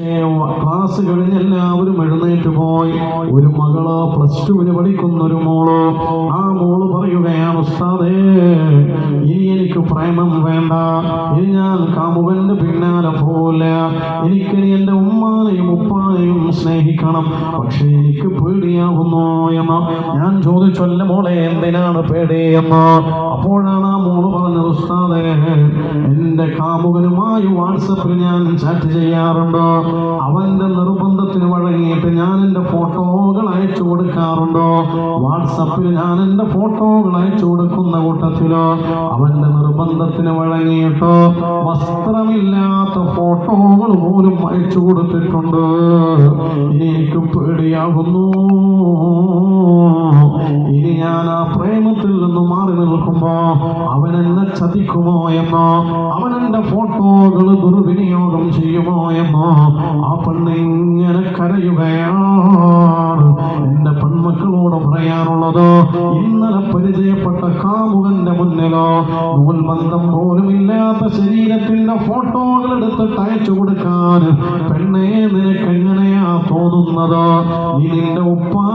Class കഴിഞ്ഞ് എല്ലാവരും എഴുന്നേറ്റ് പോയി. ഒരു മകൾ പ്ലസ് ടുവിന് പഠിക്കുന്ന ഒരു മോൾ. ആ മോൾ പറയുകയാണ് ഉസ്താദേ ഇനി എനിക്ക് പ്രേമം വേണ്ട. ഇനി ഞാൻ കാമുകന്റെ പിന്നാലെ പോല എനിക്കിനി എന്റെ ഉമ്മാനെയും ഉപ്പാനെയും സ്നേഹിക്കണം. പക്ഷെ എനിക്ക് പേടിയാവുന്നു എന്ന് ഞാൻ ചോദിച്ചല്ല മോളെ എന്തിനാണ് പേടിയെന്ന് അപ്പോഴാണ് ആ മോൾ പറഞ്ഞത് ഉസ്താദേ എന്റെ കാമുകനുമായി വാട്സപ്പിൽ ഞാൻ ചാറ്റ് ചെയ്യാറുണ്ട്. അവന്റെ നിർബന്ധത്തിന് വഴങ്ങിയിട്ട് ഞാൻ എന്റെ ഫോട്ടോകൾ അയച്ചു കൊടുക്കാറുണ്ടോ? വാട്സപ്പിൽ ഞാൻ എന്റെ ഫോട്ടോകൾ അയച്ചു കൊടുക്കുന്ന കൂട്ടത്തിലോ? അവന്റെ നിർബന്ധത്തിന് വഴങ്ങിയിട്ടോ? വസ്ത്രമില്ലാത്ത ഫോട്ടോകൾ പോലും അയച്ചു കൊടുത്തിട്ടുണ്ട്. എനിക്ക് പേടിയാകുന്നു ഇനി ഞാൻ ആ പ്രേമത്തിൽ നിന്ന് മാറി നിൽക്കുമ്പോ അവൻ എന്നെ ചതിക്കുമോ എന്നോ അവൻ എന്റെ ഫോട്ടോകൾ ദുർവിനിയോഗം ചെയ്യുമോ എന്നോ ആ പെണ്ണ് ഇങ്ങനെ കരയുകയാണ്. എന്റെ പെൺമക്കളോട് പറയാനുള്ളത് ഇന്നലെ പരിചയപ്പെട്ട കാമുകന്റെ മുന്നിലോ നൂൽബന്ധം പോലും ഇല്ലാത്ത ശരീരത്തിന്റെ ഫോട്ടോകൾ എടുത്തിട്ട് അയച്ചു കൊടുക്കാൻ പെണ്ണേ നിനക്ക് എങ്ങനെയാ തോന്നുന്നത്? നീ നിന്റെ ഉപ്പാനെ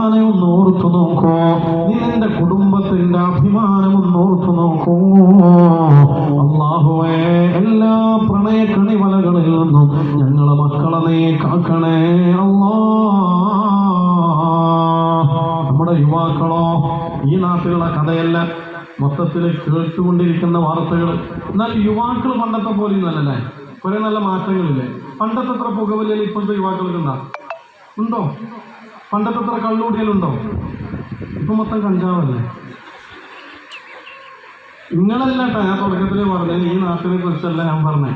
കഥയല്ല മൊത്തത്തിൽ കേട്ടുകൊണ്ടിരിക്കുന്ന വാർത്തകൾ എന്നാൽ യുവാക്കൾ പണ്ടത്തെ പോലെ നല്ലല്ലേ കുറെ നല്ല മാറ്റങ്ങളില്ലേ? പണ്ടത്തെ അത്ര പുകവലിയൽ ഇപ്പോഴത്തെ യുവാക്കൾക്ക് ഉണ്ടാ ഉണ്ടോ? പണ്ടത്തെ അത്ര കള്ളുകൂടിയാലുണ്ടോ ഇപ്പൊ മൊത്തം കഞ്ചാവല്ലേ? നിങ്ങളല്ല ഞാൻ തുടക്കത്തിൽ പറഞ്ഞത് ഈ നാട്ടിനെ കുറിച്ചല്ല ഞാൻ പറഞ്ഞേ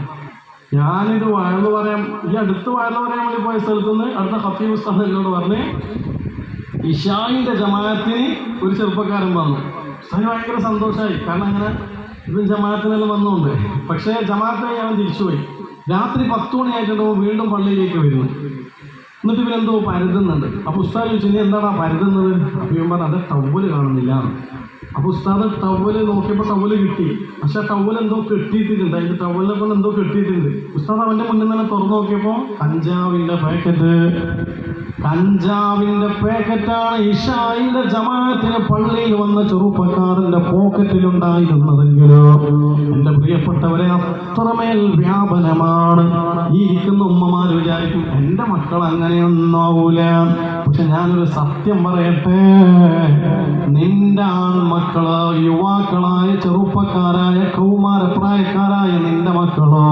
ഞാനിത് വഴന്ന് പറയാം ഈ അടുത്ത് വഴന്ന് പറയാൻ വേണ്ടി പോയ സ്ഥലത്ത് നിന്ന് അടുത്ത ഹഫീബ് ഉസ്താദ് എന്നോട് പറഞ്ഞ് ഇഷായിന്റെ ജമാഅത്തിന് ഒരു ചെറുപ്പക്കാരൻ വന്നു. അതിന് ഭയങ്കര സന്തോഷമായി. കാരണം അങ്ങനെ ഇതും ജമാഅത്തിനെല്ലാം വന്നുകൊണ്ട് പക്ഷേ ജമാഅത്തിനായി അവൻ തിരിച്ചുപോയി. രാത്രി പത്ത് മണിയായിട്ടുണ്ടാവും വീണ്ടും പള്ളിയിലേക്ക് വരുന്നു. എന്നിട്ട് ഇവരെന്തോ പരുതുന്നുണ്ട്. അപ്പൊ ഉസ്താദ് ചോദിച്ചു നീ എന്താടാ പരുതുന്നത്? അപ്പൊ ഇവൻ ടവൽ കാണുന്നില്ല അപ്പൊ ഉസ്താദ് ടവൽ നോക്കിയപ്പോൾ ടവൽ കിട്ടി. പക്ഷെ ടവൽ എന്തോ കെട്ടിയിട്ടുണ്ട് അതിന്റെ ടവലിനെ കൊണ്ട് എന്തോ കെട്ടിയിട്ടുണ്ട്. ഉസ്താദ് അവന്റെ മുന്നിൽ തന്നെ തുറന്നു നോക്കിയപ്പോൾ കഞ്ചാവിന്റെ പാക്കറ്റ്. കഞ്ചാവിന്റെ പാക്കറ്റാണ് ഇഷായിന്റെ ജമാഅത്തിന് പള്ളിയിൽ വന്ന ചെറുപ്പക്കാരന്റെ പോക്കറ്റിലുണ്ടായിരുന്നതെങ്കിലോ. എന്റെ പ്രിയപ്പെട്ടവരെ അത്രമേൽ വ്യാപനമാണ് ഈ ഇരിക്കുന്ന ഉമ്മമാർ വിചാരിക്കും എന്റെ മക്കൾ അങ്ങനെയൊന്നാവൂല പക്ഷെ ഞാനൊരു സത്യം പറയട്ടെ. ചെറുപ്പക്കാരായ കൗമാരപ്രായക്കാരായ നിന്റെ മക്കളോ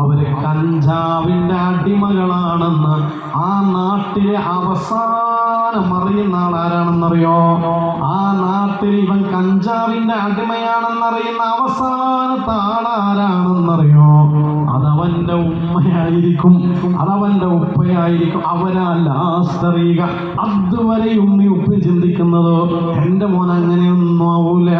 അവർ കഞ്ചാവിന്റെ അടിമകളാണെന്ന് ആ നാട്ടിലെ അവസാനം അറിയുന്ന ആൾ ആരാണെന്നറിയോ ആ നാട്ടിൽ ഇവൻ കഞ്ചാവിന്റെ അടിമയാണെന്നറിയുന്ന അവസാനത്തെ ആളാരാണെന്നറിയോ? അതവന്റെ ഉമ്മയായിരിക്കും അതവന്റെ ഉപ്പയായിരിക്കും അവരാ ലാസ്റ്റ് അതുവരെ ഉമ്മി ഉപ്പി ചിന്തിക്കുന്നത് എന്റെ മോൻ അങ്ങനെയൊന്നും ആവൂല.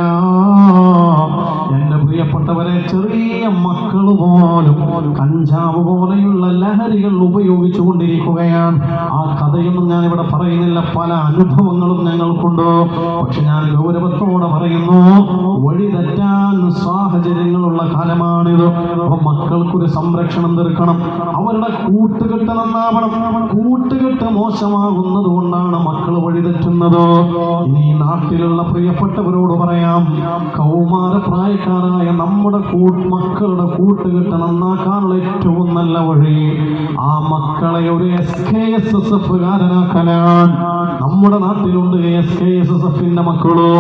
പ്രിയപ്പെട്ടവരെ ചെറിയ മക്കൾ പോലും കഞ്ചാവ് പോലെയുള്ള ലഹരികൾ ഉപയോഗിച്ചു കൊണ്ടിരിക്കുകയാണ്. ആ കഥയൊന്നും ഞാൻ ഇവിടെ പറയുന്നില്ല. പല അനുഭവങ്ങളും ഞങ്ങൾക്കുണ്ട്. പക്ഷെ ഞാൻ ഗൗരവത്തോടെ പറയുന്നു വഴി തെറ്റാൻ സാഹചര്യങ്ങളുള്ള കാലമാണിത്. അപ്പൊ മക്കൾക്കൊരു സംരക്ഷണം തീർക്കണം. അവരുടെ കൂട്ടുകെട്ട് നന്നാവണം. കൂട്ടുകെട്ട് മോശമാകുന്നത് കൊണ്ടാണ് മക്കൾ വഴി തെറ്റുന്നത്. ഇനി നാട്ടിലുള്ള പ്രിയപ്പെട്ടവരോട് പറയാം കൗമാര പ്രായക്കാരായ നമ്മുടെ മക്കളുടെ കൂട്ടുകെട്ട് നന്നാക്കാനുള്ള ഏറ്റവും നല്ല വഴി ആ മക്കളെ ഒരു S K S S F കാരനാക്കാനാണ് നമ്മുടെ നാട്ടിലുണ്ട് എസ് കെ എസ് എസ് എഫിന്റെ മക്കളോ?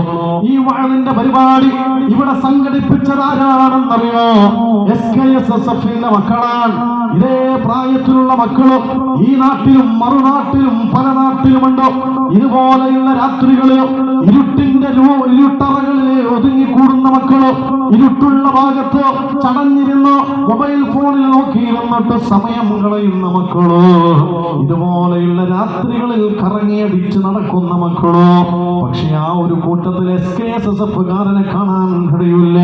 ഈ വഴവിന്റെ പരിപാടി ഇവിടെ സംഘടിപ്പിച്ചത് ആരാണെന്നറിയോ എസ് കെ എസ് എസ് എഫിന്റെ മക്കളാണ്. ഇതേ പ്രായത്തിലുള്ള മക്കളും? ഈ നാട്ടിലും മറുനാട്ടിലും പല നാട്ടിലുമുണ്ടോ? ഇതുപോലെയുള്ള രാത്രികളോ ഇരുട്ടിന്റെ ഇരുട്ടറകളിൽ ഒതുങ്ങിക്കൂടുന്ന മക്കളോ? ഇരുട്ടുള്ള ഭാഗത്ത് ചടഞ്ഞിരുന്ന് മൊബൈൽ ഫോണിൽ നോക്കിയിരുന്നിട്ട് സമയം കളയുന്ന മക്കളോ ഇതുപോലെയുള്ള രാത്രികളിൽ കറങ്ങിയടിച്ച് നടക്കുന്ന മക്കളോ പക്ഷെ ആ ഒരു കൂട്ടത്തിൽ S K S S F കാരനെ കാണാൻ കഴിയില്ല.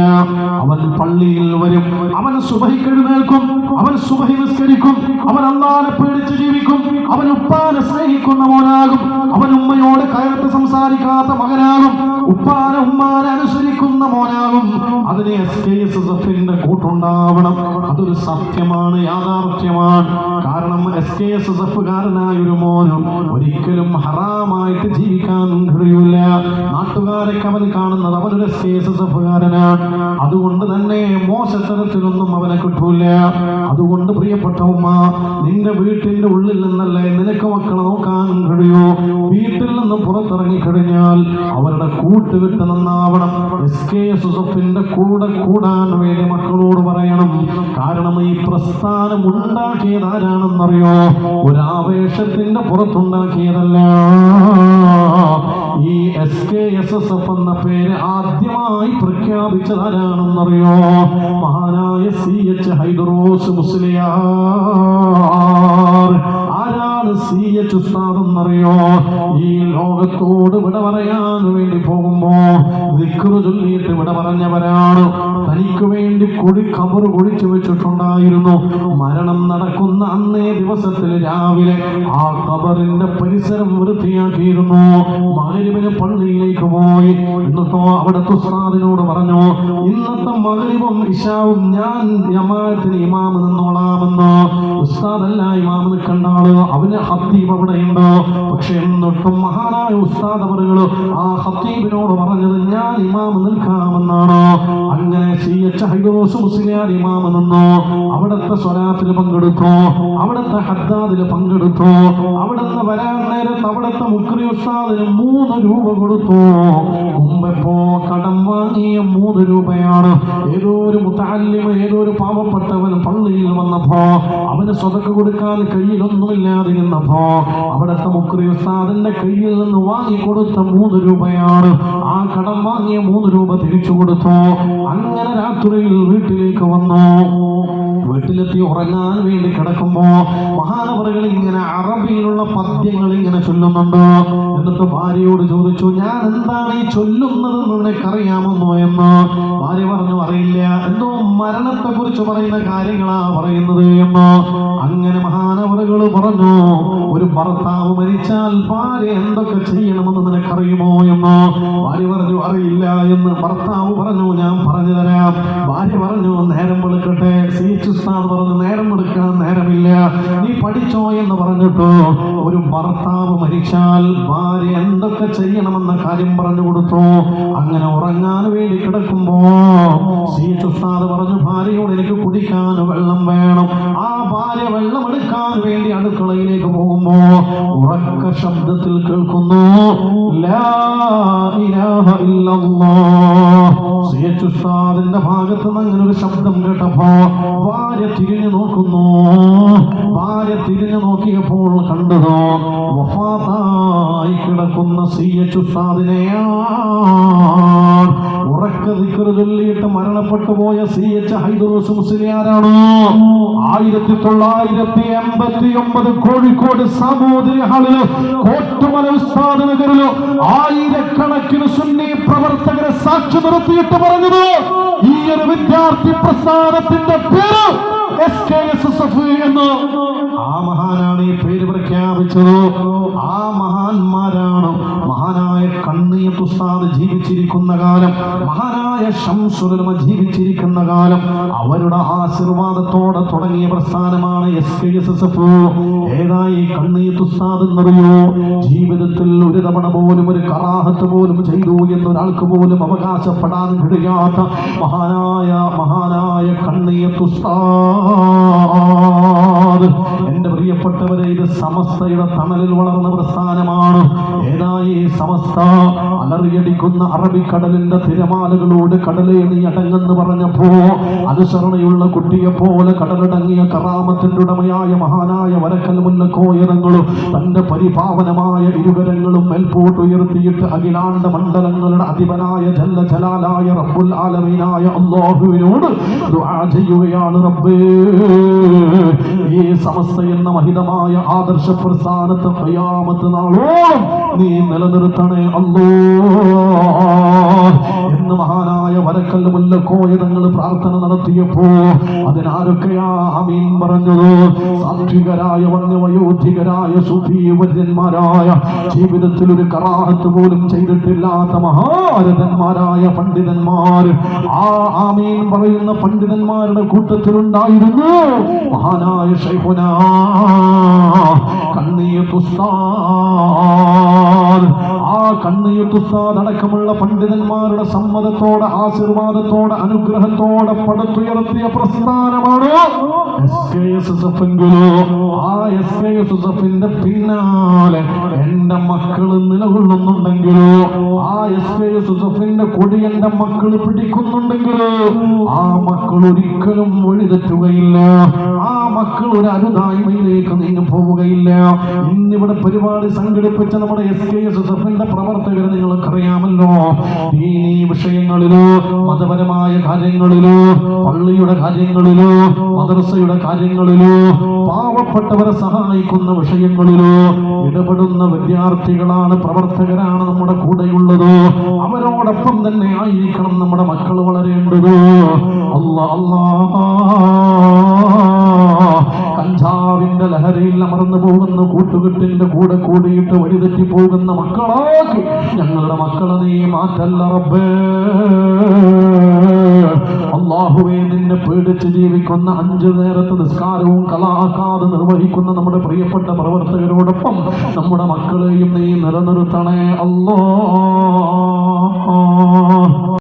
അവൻ പള്ളിയിൽ വരും. അവൻ സുബഹിക്ക് എഴുന്നേൽക്കും. അവൻ സുബഹി നിസ്കരിക്കും. അവൻ അന്നാനെ പേടിച്ച് ജീവിക്കും. അവൻ ഉപ്പാനെ സ്നേഹിക്കുന്ന മോനാകും. അവൻ ഉമ്മയോട് കയർത്ത് സംസാരിക്കാത്ത മകനാകും. ഉപ്പാനെ ഉമ്മാനെ അനുസരിക്കുന്ന മോനാകും. അതിനെ എസ് കെ എസ് എസ് എഫിന്റെ കൂട്ടുണ്ടാവണം. അതൊരു സത്യമാണ് യാഥാർത്ഥ്യമാണ്. കാരണം എസ് കെ എസ് എസ് എഫുകാരനായ ഒരു മോനും ഒരിക്കലും ഹറാമായിട്ട് ജീവിക്കാൻ കഴിയില്ല നാട്ടുകാരൊക്കെ അവൻ കാണുന്നത് അവനൊരു എസ് കെ എസ് എസ് എഫുകാരനാണ് അതുകൊണ്ട് തന്നെ മോശത്തരത്തിലൊന്നും അവനെ കിട്ടൂല. അതുകൊണ്ട് പ്രിയപ്പെട്ട ഉമ്മ നിന്റെ വീട്ടിന്റെ ഉള്ളിൽ നിന്നല്ലേ നിനക്ക് മക്കളെ നോക്കാൻ കഴിയോ? വീട്ടിൽ നിന്ന് പുറത്തിറങ്ങി കഴിഞ്ഞാൽ അവരുടെ കൂട്ടുകെട്ട് നന്നാവണം. എസ് കെ എസ് എഫിന്റെ കൂടെ കൂടാൻ വേണ്ടി മക്കളോട് പറയണം. കാരണം ഈ പ്രസ്ഥാനം ഉണ്ടാക്കിയത് ആരാണെന്നറിയോ ഒരാവേശത്തിന്റെ പുറത്തുണ്ടാക്കിയതല്ല. ഈ S K S S F എന്ന പേര് ആദ്യമായി പ്രഖ്യാപിച്ചത് ആരാണെന്നറിയോ മഹാനായ സി എച്ച് ഹൈദറോസ് മുസ്ലിയാർ ആരാണ് സി എച്ച് എന്നറിയോ ഈ ലോകത്തോട് വിട പറയാൻ വേണ്ടി പോകുമ്പോ ദിക്റ് ചൊല്ലിയിട്ട് വിട പറഞ്ഞവരാണ്. തനിക്ക് വേണ്ടി കൊടി കബർ കുഴിച്ചു വെച്ചിട്ടുണ്ടായിരുന്നു. മരണം നടക്കുന്ന അന്നേ ദിവസത്തിൽ രാവിലെ ആ കബറിന്റെ പരിസരം വൃത്തിയാക്കിയിരുന്നു. മകരിവിന് പള്ളിയിലേക്ക് പോയി. എന്നിട്ടോ അവിടെ ഉസ്താദിനോട് പറഞ്ഞു ഇന്നത്തെ മകരിവും ഇഷാവും ഞാൻ ജമാഅത്തിന് ഇമാമ് നിന്നോളാമെന്ന്. ഉസ്താദല്ല ഇമാമ് നിൽക്കണ്ട ആൾ. അവന് ഹത്തീബ് അവിടെയുണ്ടോ? പക്ഷെ എന്നിട്ടും മഹാനായ ഉസ്താദ് അവറുകൾ ആ ഹത്തീബിനോട് പറഞ്ഞത് ഞാൻ ഇമാമ് നിൽക്കാമെന്നാണോ? അങ്ങനെ സി എച്ച് ഹൈദോസ് മുസ്ലിയാർ ഇമാമ് നിന്നു അവിടുത്തെ സ്വലാത്തിൽ പങ്കെടുത്തു അവിടുത്തെ ഹദ്ദാദിൽ പങ്കെടുത്തു അവിടുന്ന് വരാൻ നേരത്ത് അവിടുത്തെ മുക്രി ഉസ്താദിന് മൂന്ന് രൂപ കൊടുത്തു. മുമ്പെപ്പോ കടം വാങ്ങിയ മൂന്ന് രൂപയാണ്. ഏതോ ഒരു മുത്താലിമ ഏതോ ഒരു പാവപ്പെട്ടവൻ പള്ളിയിൽ വന്നപ്പോ അവന് സ്വതക്ക് കൊടുക്കാൻ കയ്യിലൊന്നുമില്ലാതിരുന്നപ്പോ അവിടുത്തെ മുക്രി ഉസ്താദിന്റെ കയ്യിൽ നിന്ന് വാങ്ങിക്കൊടുത്ത മൂന്ന് രൂപയാണ്. ആ കടം വാങ്ങിയ മൂന്ന് രൂപ തിരിച്ചു കൊടുത്തു. അങ്ങനെ രാത്രിയിൽ വീട്ടിലേക്ക് വന്നു? വീട്ടിലെത്തി ഉറങ്ങാൻ വേണ്ടി കിടക്കുമ്പോ മഹാനവറുകൾ ഇങ്ങനെ അറബിയിലുള്ള പദ്യങ്ങൾ ഇങ്ങനെ ചൊല്ലുന്നുണ്ടോ? എന്നിട്ട് ഭാര്യയോട് ചോദിച്ചു ഞാൻ എന്താണ് ഈ ചൊല്ലുന്നത് നിനക്കറിയാമെന്നോ? എന്ന് ഭാര്യ പറഞ്ഞു അറിയില്ല. എന്തോ മരണത്തെ കുറിച്ച് പറയുന്ന കാര്യങ്ങളാ പറയുന്നത്. എന്ന് അങ്ങനെ മഹാനവറുകൾ പറഞ്ഞു ഒരു ഭർത്താവ് മരിച്ചാൽ ഭാര്യ എന്തൊക്കെ ചെയ്യണമെന്ന് നിനക്കറിയുമോ? എന്ന് ഭാര്യ പറഞ്ഞു അറിയില്ല. എന്ന് ഭർത്താവ് പറഞ്ഞു ഞാൻ പറഞ്ഞു തരാം. ഭാര്യ പറഞ്ഞു നേരം വെളുക്കട്ടെ സീച്ച് ഉസ്താദ് പറഞ്ഞു നേരം എടുക്കാൻ നേരമില്ല. നീ പഠിച്ചോ എന്ന് പറഞ്ഞിട്ടോ ഒരു ഭർത്താവ് മരിച്ചാൽ ഭാര്യ എന്തൊക്കെ ചെയ്യണമെന്ന കാര്യം പറഞ്ഞു കൊടുത്തു? അങ്ങനെ ഉറങ്ങാൻ വേണ്ടി കിടക്കുമ്പോ സീച്ച് ഉസ്താദ് പറഞ്ഞു ഭാര്യയോട് എനിക്ക് കുടിക്കാൻ വെള്ളം വേണം. ആ ഭാര്യ വെള്ളം എടുക്കാൻ വേണ്ടി അടുക്കളയിലേക്ക് പോകുമ്പോ ഉറക്ക ശബ്ദത്തിൽ കേൾക്കുന്നു ലാ ഇലാഹ ഇല്ലല്ലാഹ് സിയച്ച് ഉസ്താദിന്റെ ഭാഗത്ത് നിന്ന് അങ്ങനെ ഒരു ശബ്ദം കേട്ടപ്പോ ഭാര്യ തിരിഞ്ഞു നോക്കുന്നു. ഭാര്യ തിരിഞ്ഞു നോക്കിയപ്പോൾ കണ്ടതോ വഫാത്തായി കിടക്കുന്ന സിയച്ച് ഉസ്താദിനെയാണ് ഉറക്ക ദിക്കറ് ചൊല്ലിയിട്ട് മരണപ്പെട്ടു പോയ സി എച്ച് ഹൈദറോസ് മുസ്ലിയാരാണ് ആയിരത്തി തൊള്ളായിരത്തി എൺപത്തി ഒമ്പത് കോഴിക്കോട് സാമൂതിരി ഹാളിൽ കോട്ടുമല ഉസ്താദ് നഗറിലോ ആയിരക്കണക്കിന് സുന്നി പ്രവർത്തകരെ സാക്ഷി നിർത്തിയിട്ട് പറഞ്ഞത് ഈ ഒരു വിദ്യാർത്ഥി പ്രസ്ഥാനത്തിന്റെ പേര് എസ് കെ എസ് എസ് എന്ന്. ആ മഹാനാണ് ഈ പേര് പ്രഖ്യാപിച്ചത്. ആ മഹാന്മാരാണ്. മഹാനായ കണ്ണിയത്ത് ഉസ്താദ് ജീവിച്ചിരിക്കുന്ന കാലം മഹാനായ ശംസുരമ ജീവിച്ചിരിക്കുന്ന കാലം അവരുടെ ആശീർവാദത്തോടെ തുടങ്ങിയ പ്രസ്ഥാനമാണ് S K S S F ഏതായി കണ്ണിയത്ത് ഉസ്താദ് എന്നറിയോ? ജീവിതത്തിൽ ഒരു തവണ പോലും ഒരു കറാഹത്ത് പോലും ചെയ്തു എന്നൊരാൾക്ക് പോലും അവകാശപ്പെടാൻ കഴിയാത്ത മഹാനായ മഹാനായ കണ്ണിയത്ത് ഉസ്താദ്. എന്റെ പ്രിയപ്പെട്ടവരെ ഇത് സമസ്തയുടെ തണലിൽ വളർന്ന പ്രസ്ഥാനമാണ്. ഏതായി സമസ്ത. അലറിയടിക്കുന്ന അറബിക്കടലിന്റെ തിരമാലകളോട് കടലേ നീ അടങ്ങെന്ന് പറഞ്ഞപ്പോ അനുസരണയുള്ള കുട്ടിയെ പോലെ കടലടങ്ങിയ കറാമത്തിന്റെ ഉടമയായ മഹാനായ വരക്കൽ മുല്ലക്കോയരങ്ങളും തന്റെ പരിപാവനമായ ഇരുകരങ്ങളും മേൽപോട്ട് ഉയർത്തിയിട്ട് അഖിലാണ്ട മണ്ഡലങ്ങളുടെ അധിപനായ ജല്ല ജലാലായ റബ്ബുൽ ആലമീനായ അള്ളാഹുവിനോട് ദുആ ചെയ്യുകയാണ് റബ്ബേ. ഈ സമസ്ത എന്ന മഹിതമായ ആദർശ പ്രസ്ഥാനത്തെ ഖിയാമത്ത് നാളോളം നീ നിലനിർത്തണേ അല്ലോ എന്ന് മഹാനായ മഹാനായ വരക്കല്ല് മുല്ലക്കോയ തങ്ങൾ പ്രാർത്ഥന നടത്തിയപ്പോ അതിനാരൊക്കെയാ അമീൻ സുഭീവര്യന്മാരായ ജീവിതത്തിൽ ഒരു കറാഹത്ത് പോലും ചെയ്തിട്ടില്ലാത്ത മഹാരഥന്മാരായ പണ്ഡിതന്മാർ. ആ ആമീൻ പറയുന്ന പണ്ഡിതന്മാരുടെ കൂട്ടത്തിലുണ്ടായിരുന്നു മഹാനായ ശൈഖുന കണ്ണീർ ആ കണ്ണീയത്തുസ്താദ് അടക്കമുള്ള പണ്ഡിതന്മാരുടെ സമ്മതത്തോടെ ആശീർവാദത്തോടെ അനുഗ്രഹത്തോടെ പടുത്തുയർത്തിയ പ്രസ്ഥാനമാണ് ആ പിന്നാലെ എന്റെ മക്കൾ നിലകൊള്ളുന്നുണ്ടെങ്കിലോ? ആ എസ് കെ എസ് കൊടി എന്റെ മക്കൾ പിടിക്കുന്നുണ്ടെങ്കിലോ? ആ മക്കൾ ഒരിക്കലും വഴിതെറ്റുകയില്ല. ആ മക്കൾ ഒരു അരുതായ്മയിലേക്ക് നീങ്ങി പോവുകയില്ല ഇന്നിവിടെ പരിപാടി സംഘടിപ്പിച്ച നമ്മുടെ എസ് കെ എസ് പ്രവർത്തകരെ നിങ്ങൾക്കറിയാമല്ലോ ദീനീ വിഷയങ്ങളിലോ മതപരമായ കാര്യങ്ങളിലോ പള്ളിയുടെ കാര്യങ്ങളിലോ മദ്രസയുടെ കാര്യങ്ങളിലോ പാവപ്പെട്ടവരെ സഹായിക്കുന്ന വിഷയങ്ങളിലോ ഇടപെടുന്ന വിദ്യാർത്ഥികളാണ് പ്രവർത്തകരാണ് നമ്മുടെ കൂടെയുള്ളത്. അവരോടൊപ്പം തന്നെ ആയിരിക്കണം നമ്മുടെ മക്കൾ വളരേണ്ടത്. അല്ലാ അല്ലാ. കഞ്ചാവിന്റെ ലഹരയിൽ അമർന്നു പോകുന്ന കൂട്ടുകെട്ടിന്റെ കൂടെ കൂടിയിട്ട് വഴിതെറ്റി പോകുന്ന മക്കളാക്കി ഞങ്ങളുടെ മക്കളെ നീ മാറ്റല്ല റബ്ബേ. അള്ളാഹുവേ നിന്നെ പേടിച്ച് ജീവിക്കുന്ന അഞ്ചു നേരത്തെ നിസ്കാരവും കലാക്കാതെ നിർവഹിക്കുന്ന നമ്മുടെ പ്രിയപ്പെട്ട പ്രവർത്തകരോടൊപ്പം നമ്മുടെ മക്കളെയും നീ നിലനിർത്തണേ അല്ലോ.